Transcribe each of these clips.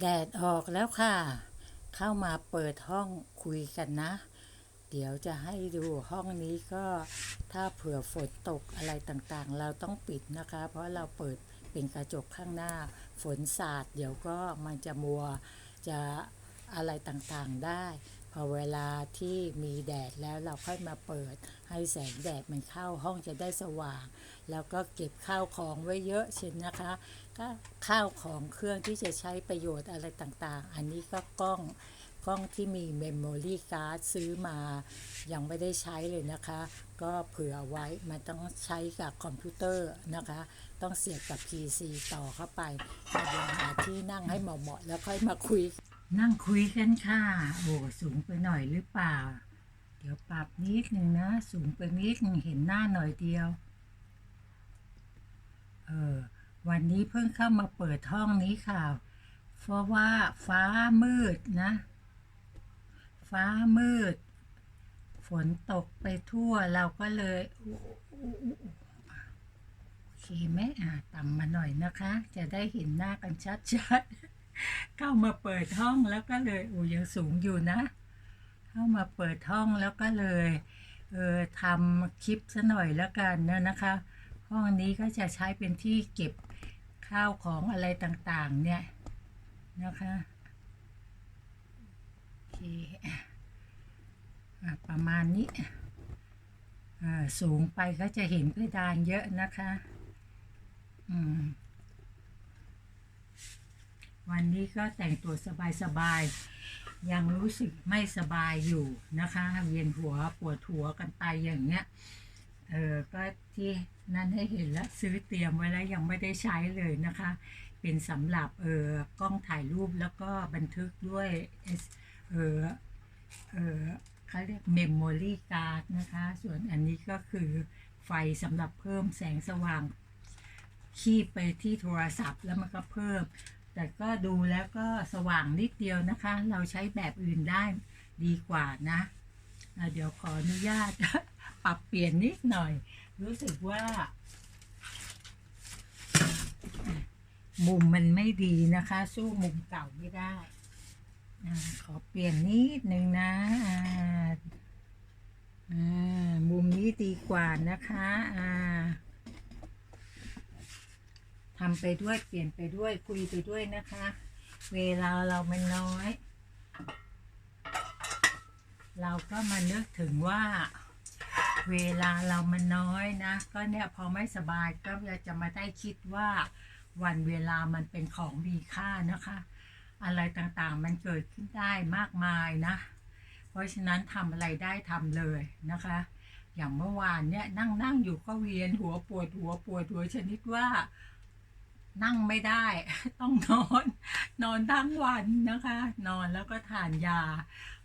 แดดออกแล้วค่ะ เข้ามาเปิดห้องคุยกันนะ เดี๋ยวจะให้ดูห้องนี้ก็ถ้าเผื่อฝนตกอะไรต่างๆ เราต้องปิดนะคะ เพราะเราเปิดเป็นกระจกข้างหน้า ฝนสาดเดี๋ยวก็มันจะมัวจะอะไรต่างๆได้ เวลาที่มีแดดแล้วเราค่อยมาเปิด ให้แสงแดดมันเข้าห้องจะได้สว่าง แล้วก็เก็บข้าวของไว้เยอะเช่นนะคะก็ข้าวของเครื่องที่จะใช้ประโยชน์อะไรต่างๆ อันนี้ก็กล้องกล้องที่มีเมมโมรี่การ์ดซื้อมา ยังไม่ได้ใช้เลยนะคะ ก็เผื่อไว้มันต้องใช้กับคอมพิวเตอร์นะคะ ต้องเสียบกับ PC ต่อเข้าไปเดี๋ยวหาที่นั่งให้เหมาะๆแล้วค่อยมาคุย นั่งคุยกันค่ะโอ้สูงไปหน่อยหรือเปล่า เดี๋ยวปรับนิดนึงนะ สูงไปนิดนึงเห็นหน้าหน่อยเดียว เออวันนี้เพิ่งเข้ามาเปิดห้องนี้ค่ะ เพราะว่าฟ้ามืดนะ ฟ้ามืด ฝนตกไปทั่วเราก็เลยโอเคไหมอะต่ำมาหน่อยนะคะ จะได้เห็นหน้ากันชัดๆ เข้ามาเปิดห้องแล้วก็เลยอ้ยังสูงอยู่นะ เข้ามาเปิดห้องแล้วก็เลยเออทำคลิปซะหน่อยแล้วกันนะนะคะ ห้องนี้ก็จะใช้เป็นที่เก็บข้าวของอะไรต่างๆ เนี่ยนะคะโอเคประมาณนี้สูงไปก็จะเห็นเพดานเยอะนะคะ อืม วันนี้ก็แต่งตัวสบายๆ ยังรู้สึกไม่สบายอยู่นะคะ เวียนหัวปวดหัวกันไปอย่างเงี้ย เออก็ที่นั่นให้เห็นแล้วซื้อเตรียมไว้แล้วยังไม่ได้ใช้เลยนะคะ เป็นสำหรับเออกล้องถ่ายรูปแล้วก็บันทึกด้วยเออเออเขาเรียกเมมโมรี่การ์ดนะคะ ส่วนอันนี้ก็คือไฟสำหรับเพิ่มแสงสว่างคีบไปที่โทรศัพท์แล้วมันก็เพิ่ม แต่ก็ดูแล้วก็สว่างนิดเดียวนะคะ เราใช้แบบอื่นได้ดีกว่านะเดี๋ยวขออนุญาต ปรับเปลี่ยนนิดหน่อย รู้สึกว่า มุมมันไม่ดีนะคะ สู้มุมเก่าไม่ได้ ขอเปลี่ยนนิดนึงนะมุมนี้ดีกว่านะคะอ่า ทำไปด้วยเปลี่ยนไปด้วยคุยไปด้วยนะคะ เวลาเรามันน้อย เราก็มานึกถึงว่า เวลาเรามันน้อยนะ ก็เนี่ยพอไม่สบายก็จะมาได้คิดว่าวันเวลามันเป็นของมีค่านะคะ อะไรต่างๆมันเกิดขึ้นได้มากมายนะ เพราะฉะนั้นทำอะไรได้ทำเลยนะคะ อย่างเมื่อวานเนี่ยนั่งนั่งอยู่ก็เวียนหัวปวดหัวปวดหัวชนิดว่า นั่งไม่ได้ ต้องนอน นอนทั้งวันนะคะ นอนแล้วก็ทานยา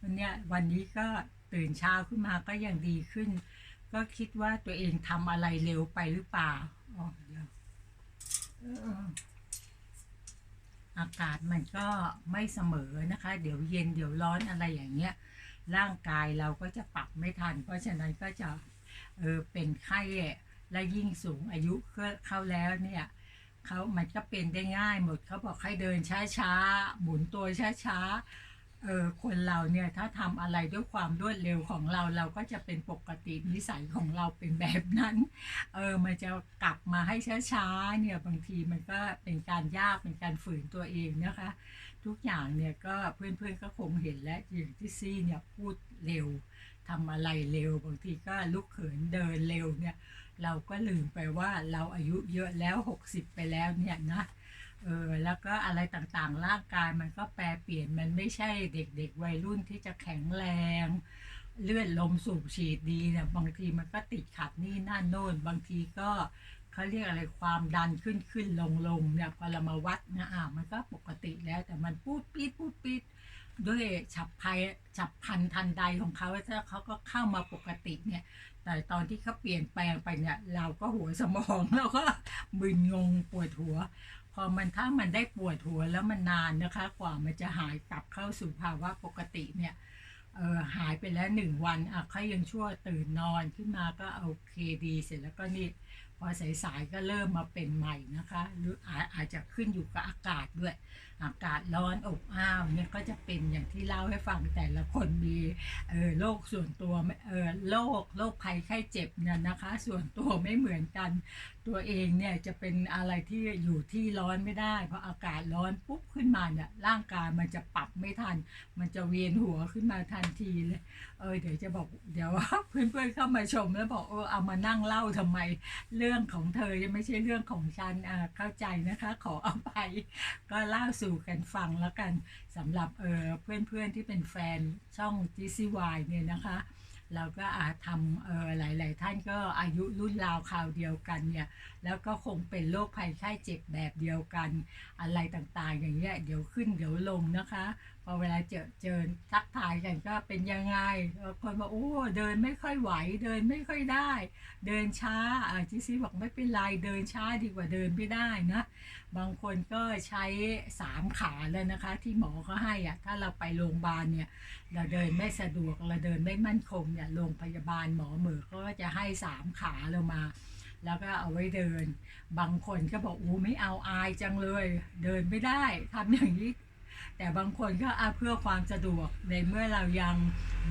วันเนี้ยวันนี้ก็ตื่นเช้าขึ้นมาก็ยังดีขึ้น ก็คิดว่าตัวเองทำอะไรเร็วไปหรือเปล่าอ๋อเดี๋ยวอออากาศมันก็ไม่เสมอนะคะ เดี๋ยวเย็นเดี๋ยวร้อนอะไรอย่างเงี้ย ร่างกายเราก็จะปรับไม่ทัน เพราะฉะนั้นก็จะเออเป็นไข้และยิ่งสูงอายุเข้าแล้วเนี่ย เขามันก็เป็นได้ง่ายหมดเขาบอกให้เดินช้าๆหมุนตัวช้าๆเออคนเราเนี่ยถ้าทำอะไรด้วยความรวดเร็วของเราเราก็จะเป็นปกตินิสัยของเราเป็นแบบนั้นเออมันจะกลับมาให้ช้าๆเนี่ยบางทีมันก็เป็นการยากเป็นการฝืนตัวเองนะคะ ทุกอย่างเนี่ยก็เพื่อนๆก็คงเห็นแล้วอย่างที่ซี่เนี่ยพูดเร็วทำอะไรเร็วบางทีก็ลุกเขินเดินเร็วเนี่ย เราก็ลืมไปว่าเราอายุเยอะแล้ว 60 ไปแล้วเนี่ยนะเออแล้วก็อะไรต่างๆ ร่างกายมันก็แปรเปลี่ยนมันไม่ใช่เด็กๆ วัยรุ่นที่จะแข็งแรง เลือดลมสูบฉีดดีเนี่ยบางทีมันก็ติดขัดนี่นั่นโน่น บางทีก็เขาเรียกอะไรความดันขึ้นขึ้นลงลงเนี่ยพอเรามาวัดนะอ่ามันก็ปกติแล้วแต่มันพูดปี๊ดพูดปีดด้ ด้วยฉับพลันฉับพันทันใดของเขาถ้าเขาก็เข้ามาปกติเนี่ย แต่ตอนที่เขาเปลี่ยนแปลงไปเนี่ย เราก็หัวสมองเราก็มึนงงปวดหัว พอมันถ้ามันได้ปวดหัวแล้วมันนานนะคะ กว่ามันจะหายกลับเข้าสู่ภาวะปกติเนี่ยเออหายไปแล้วหนึ่งวันอะเขายังชั่วตื่นนอนขึ้นมาก็โอเคดีเสร็จแล้วก็นี่พอสายๆก็เริ่มมาเป็นใหม่นะคะ หรืออาอาจจะขึ้นอยู่กับอากาศด้วย อากาศร้อนอบอ้าวเนี่ยก็จะเป็นอย่างที่เล่าให้ฟังแต่ละคนมีเออโรคส่วนตัวเออโรคโรคภัยไข้เจ็บเนี่ยนะคะ ส่วนตัวไม่เหมือนกัน ตัวเองเนี่ยจะเป็นอะไรที่อยู่ที่ร้อนไม่ได้เพราะอากาศร้อนปุ๊บขึ้นมาเนี่ยร่างกายมันจะปรับไม่ทัน มันจะเวียนหัวขึ้นมาทันทีเลยเออเดี๋ยวจะบอกเดี๋ยวเพื่อนๆเข้ามาชมแล้วบอกเออเอามานั่งเล่าทำไมเรื่องของเธอยังไม่ใช่เรื่องของฉันอ่าเข้าใจนะคะ ขออภัยก็เล่าสู่สู่กันฟังแล้วกันสำหรับเออเพื่อนๆที่เป็นแฟนช่อง GCY เนี่ยนะคะเราก็อาจทำเออหลาย ๆ ท่านก็อายุรุ่นราวคราวเดียวกันเนี่ย แล้วก็คงเป็นโรคภัยไข้เจ็บแบบเดียวกัน อะไรต่างๆ อย่างเงี้ยเดี๋ยวขึ้นเดี๋ยวลงนะคะ พอเวลาเจอเจอทักทายกันก็เป็นยังไงคนบอกโอ้เดินไม่ค่อยไหวเดินไม่ค่อยได้ เดินช้าอ่าจิซี่บอกไม่เป็นไรเดินช้าดีกว่าเดินไม่ได้นะบางคนก็ใช้สามขาเลยนะคะ ที่หมอเขาให้อะถ้าเราไปโรงพยาบาลเนี่ย เราเดินไม่สะดวกเราเดินไม่มั่นคงเนี่ยโรงพยาบาลหมอเหมือเขาก็จะให้สามขาเรามาแล้วก็เอาไว้เดิน บางคนก็บอกอู้ไม่เอาอายจังเลย เดินไม่ได้ทำอย่างนี้ แต่บางคนก็อะเพื่อความสะดวกในเมื่อเรายัง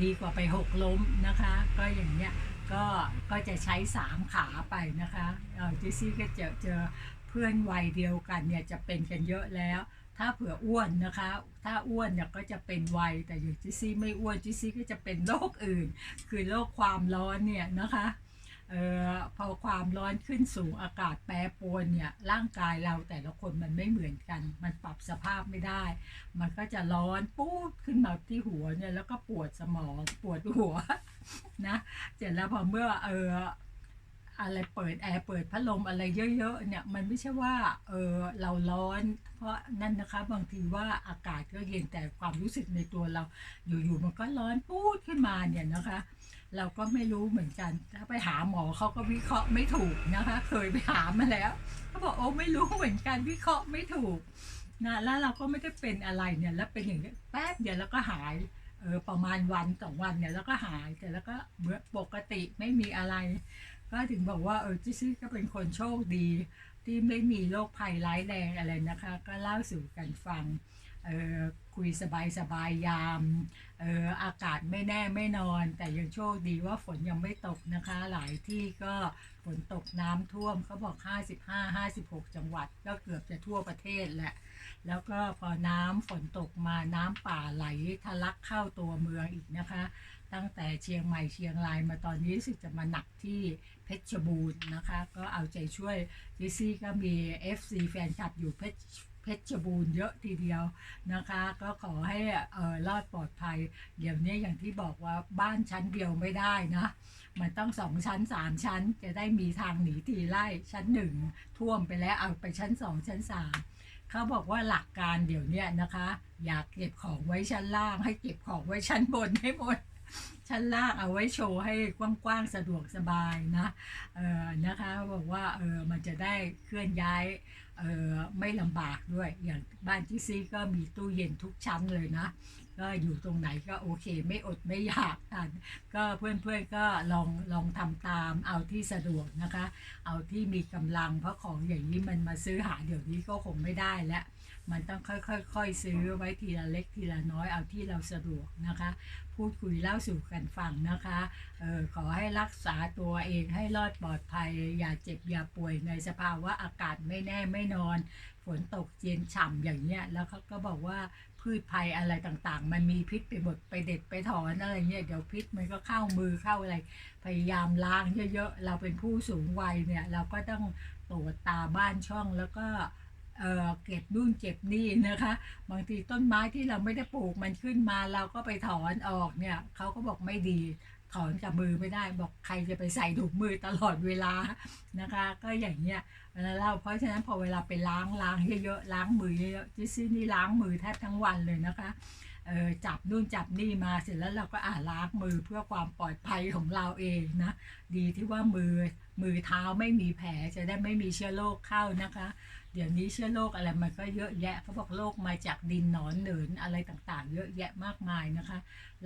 ดีกว่าไปหกล้มนะคะ ก็อย่างเนี้ยก็ก็จะใช้สามขาไปนะคะเออจิซี่ก็จอเจอเพื่อนวัยเดียวกันเนี่ยจะเป็นกันเยอะแล้ว ถ้าเผื่ออ้วนนะคะ ถ้าอ้วนเนี่ยก็จะเป็นวัยแต่อยู่จิซี่ไม่อ้วนจิซี่ก็จะเป็นโรคอื่น คือโรคความร้อนเนี่ยนะคะ พอความร้อนขึ้นสูงอากาศแปรปรวนเนี่ยร่างกายเราแต่ละคนมันไม่เหมือนกัน มันปรับสภาพไม่ได้ มันก็จะร้อนปุ๊บขึ้นมาที่หัวเนี่ยแล้วก็ปวดสมองปวดหัวนะเสร็จแล้วพอเมื่อเออ อะไรเปิดแอร์เปิดพัดลมอะไรเยอะๆเนี่ยมันไม่ใช่ว่าเออเราร้อน เพราะนั่นนะคะบางทีว่าอากาศก็เย็นแต่ความรู้สึกในตัวเรา อยู่ๆมันก็ร้อนปูดขึ้นมาเนี่ยนะคะ เราก็ไม่รู้เหมือนกัน ถ้าไปหาหมอเขาก็วิเคราะห์ไม่ถูกนะคะ เคยไปหามาแล้วเขาบอกโอ้ไม่รู้เหมือนกันวิเคราะห์ไม่ถูกนะแล้วเราก็ไม่ได้เป็นอะไรเนี่ยแล้วเป็นอย่างนี้แป๊บเดียวแล้วก็หายเออประมาณวันสองวันเนี่ยแล้วก็หายแต่แล้วก็ปกติไม่มีอะไร ก็ถึงบอกว่าเออจิซี่ก็เป็นคนโชคดี ที่ไม่มีโรคภัยร้ายแรงอะไรนะคะ ก็เล่าสู่กันฟังเออคุยสบายสบายๆยามเอออากาศไม่แน่ไม่นอน แต่ยังโชคดีว่าฝนยังไม่ตกนะคะ หลายที่ก็ฝนตกน้ำท่วมเขาบอก 55 56 จังหวัด ก็เกือบจะทั่วประเทศแหละ แล้วก็พอน้ำฝนตกมาน้ำป่าไหลทะลักเข้าตัวเมืองอีกนะคะ ตั้งแต่เชียงใหม่เชียงรายมาตอนนี้รู้สึกจะมาหนักที่เพชรบูรณ์นะคะ ก็เอาใจช่วยดิซี่ก็มี FC แฟนคลับอยู่เพชรเพชรบูรณ์เยอะทีเดียวนะคะ ก็ขอให้เออรอดปลอดภัย เดี๋ยวนี้อย่างที่บอกว่าบ้านชั้นเดียวไม่ได้นะ มันต้องสองชั้นสามชั้น จะได้มีทางหนีทีไล่ชั้นหนึ่งท่วมไปแล้วเอาไปชั้นสองชั้นสามเขาบอกว่าหลักการเดี๋ยวนี้นะคะ อยากเก็บของไว้ชั้นล่าง ให้เก็บของไว้ชั้นบนให้หมด ชั้นล่างเอาไว้โชว์ให้กว้างๆสะดวกสบายนะเออนะคะบอกว่าเออมันจะได้เคลื่อนย้ายเออไม่ลำบากด้วยอย่างบ้านที่ซีก็มีตู้เย็นทุกชั้นเลยนะ ก็อยู่ตรงไหนก็โอเค ไม่อดไม่อยากกันก็เพื่อนๆก็ลองลองทำตามเอาที่สะดวกนะคะ เอาที่มีกำลังเพราะของอย่างนี้มันมาซื้อหาเดี๋ยวนี้ก็คงไม่ได้แล้ว มันต้องค่อยๆซื้อไว้ทีละเล็กทีละน้อยเอาที่เราสะดวกนะคะ พูดคุยเล่าสู่กันฟังนะคะเออขอให้รักษาตัวเองให้รอดปลอดภัย อย่าเจ็บอย่าป่วยในสภาวะอากาศไม่แน่ไม่นอน ฝนตกเย็นฉ่ำอย่างเนี้ยแล้วเขาก็บอกว่าพืชภัยอะไรต่างๆ มันมีพิษไปหมดไปเด็ดไปถอนอะไรเงี้ยเดี๋ยวพิษมันก็เข้ามือเข้าอะไร พยายามล้างเยอะๆ เราเป็นผู้สูงวัยเนี่ย เราก็ต้องตรวจตาบ้านช่องแล้วก็ เเก็บนู่นเก็บนี่นะคะ บางทีต้นไม้ที่เราไม่ได้ปลูกมันขึ้นมา เราก็ไปถอนออกเนี่ยเขาก็บอกไม่ดีถอนกับมือไม่ได้บอกใครจะไปใส่ถุงมือตลอดเวลานะคะ ก็อย่างเงี้ยเวลาเราเพราะฉะนั้นพอเวลาไปล้างล้างเยอะๆล้างมือเยอะๆจิซี่นี่ล้างมือแทบทั้งวันเลยนะคะเออจับนู่นจับนี่มาเสร็จแล้วเราก็อ่าล้างมือเพื่อความปลอดภัยของเราเองนะ ดีที่ว่ามือ มือเท้าไม่มีแผลจะได้ไม่มีเชื้อโรคเข้านะคะ เดี๋ยวนี้เชื้อโรคอะไรมันก็เยอะแยะเขาบอกโรคมาจากดินหนอนเหนินอะไรต่างๆ เยอะแยะมากมายนะคะ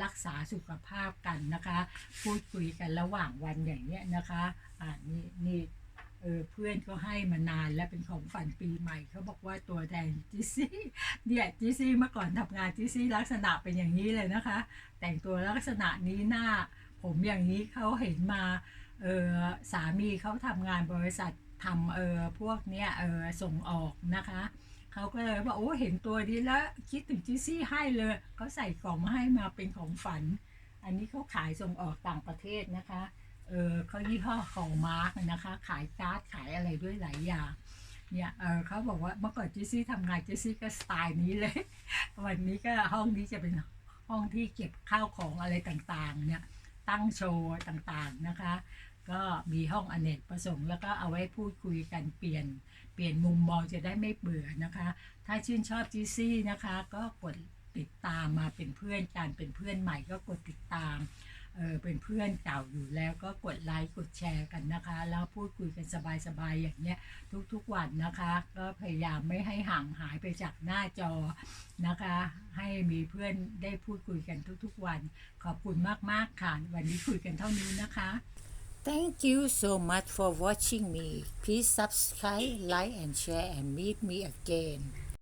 รักษาสุขภาพกันนะคะ พูดคุยกันระหว่างวันอย่างเนี้ยนะคะอ่านี่นี่เออเพื่อนก็ให้มานานแล้วเป็นของฝันปีใหม่เขาบอกว่าตัวแทนจิซี่เนี่ยจิซี่เมื่อก่อนทำงานจิซี่ลักษณะเป็นอย่างนี้เลยนะคะ แต่งตัวลักษณะนี้หน้า ผมอย่างนี้เขาเห็นมา เออสามีเขาทำงานบริษัททำเออพวกเนี้ยเออส่งออกนะคะเขาก็เลยว่าโอ้เห็นตัวนี้แล้วคิดถึงจิซี่ให้เลยเขาใส่กล่องมาให้มาเป็นของฝัน อันนี้เขาขายส่งออกต่างประเทศนะคะเออเขายี่ห้อของมาร์กนะคะ ขายการ์ดขายอะไรด้วยหลายอย่างเนี่ยเออเขาบอกว่าเมื่อก่อนจิซี่ทำงานจิซี่ก็สไตล์นี้เลย วันนี้ก็ห้องนี้จะเป็นห้องที่เก็บข้าวของอะไรต่างๆเนี่ย ตั้งโชว์ต่างๆนะคะ ก็มีห้องอเนกประสงค์แล้วก็เอาไว้พูดคุยกันเปลี่ยน เปลี่ยนมุมมองจะได้ไม่เบื่อนะคะ ถ้าชื่นชอบจีซี่นะคะ ก็กดติดตามมาเป็นเพื่อนกันเป็นเพื่อนใหม่ก็กดติดตาม เออเป็นเพื่อนเก่าอยู่แล้วก็กดไลค์กดแชร์กันนะคะ แล้วพูดคุยกันสบายๆอย่างเนี้ยทุกๆวันนะคะ ก็พยายามไม่ให้ห่างหายไปจากหน้าจอนะคะ ให้มีเพื่อนได้พูดคุยกันทุกๆวัน ขอบคุณมากๆค่ะ วันนี้คุยกันเท่านี้นะคะ Thank you so much for watching me. Please subscribe, like and share and meet me again.